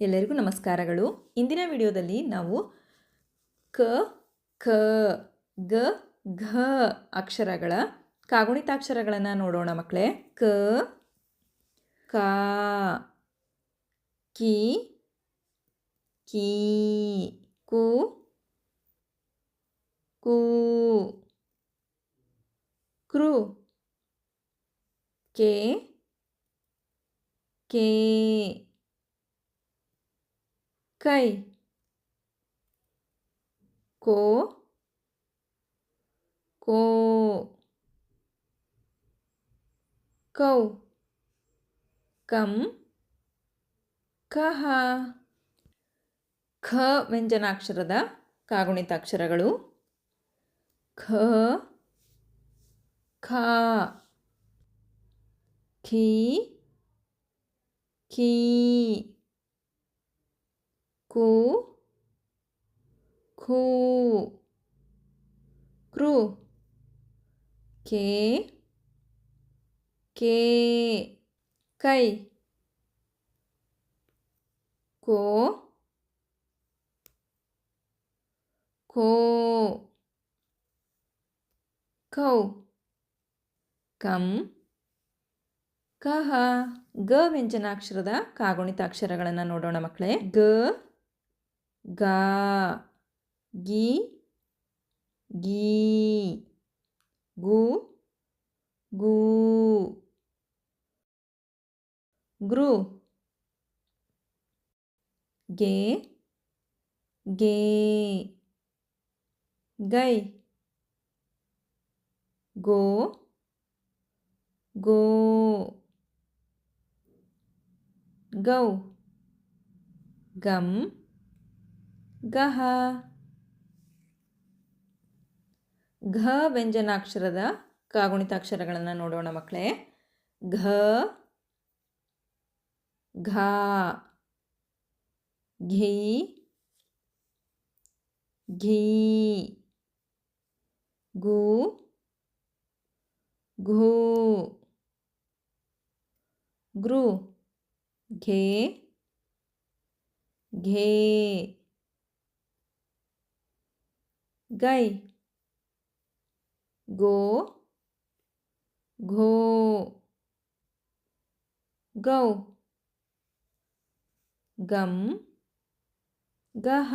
ಎಲ್ಲರಿಗೂ ನಮಸ್ಕಾರಗಳು. ಇಂದಿನ ವಿಡಿಯೋದಲ್ಲಿ ನಾವು ಕ ಕ, ಗ, ಘ ಅಕ್ಷರಗಳ ಕಾಗುಣಿತಾಕ್ಷರಗಳನ್ನು ನೋಡೋಣ ಮಕ್ಕಳೇ ಕ, ಕಾ, ಕಿ, ಕೀ, ಕು ಕು, ಕೃ, ಕೆ ಕೆ ಕೈ ಕೋ ಕೋ ಕೌ ಕಂ ಕಹ ಖ ವ್ಯಂಜನಾಕ್ಷರದ ಕಾಗುಣಿತಾಕ್ಷರಗಳು. ಖ ಖ ಖೀ ಖೀ. ಕು ಖೂ ಕೃ, ಕೆ ಕೆ, ಕೈ, ಕೋ ಕೋ, ಕೌ, ಕಂ, ಕಹ, ಗ ವ್ಯಂಜನಾಕ್ಷರದ ಕಾಗುಣಿತಾಕ್ಷರಗಳನ್ನು ನೋಡೋಣ ಮಕ್ಕಳೇ. ಗ ga gi gi gu gu gru. Ge. Ge. Gai. Go. Go. Go gum ಗಹ. ಘ ವ್ಯಂಜನಾಕ್ಷರದ ಕಾಗುಣಿತಾಕ್ಷರಗಳನ್ನು ನೋಡೋಣ ಮಕ್ಕಳೇ ಘ, ಘಾ, ಘೀ ಘೀ, ಗೂ ಘೂ ಗೃ, ಘೇ ಘೇ. ಗೈ ಗೋ ಘೋ ಗೌ ಗಮ್ ಗಹ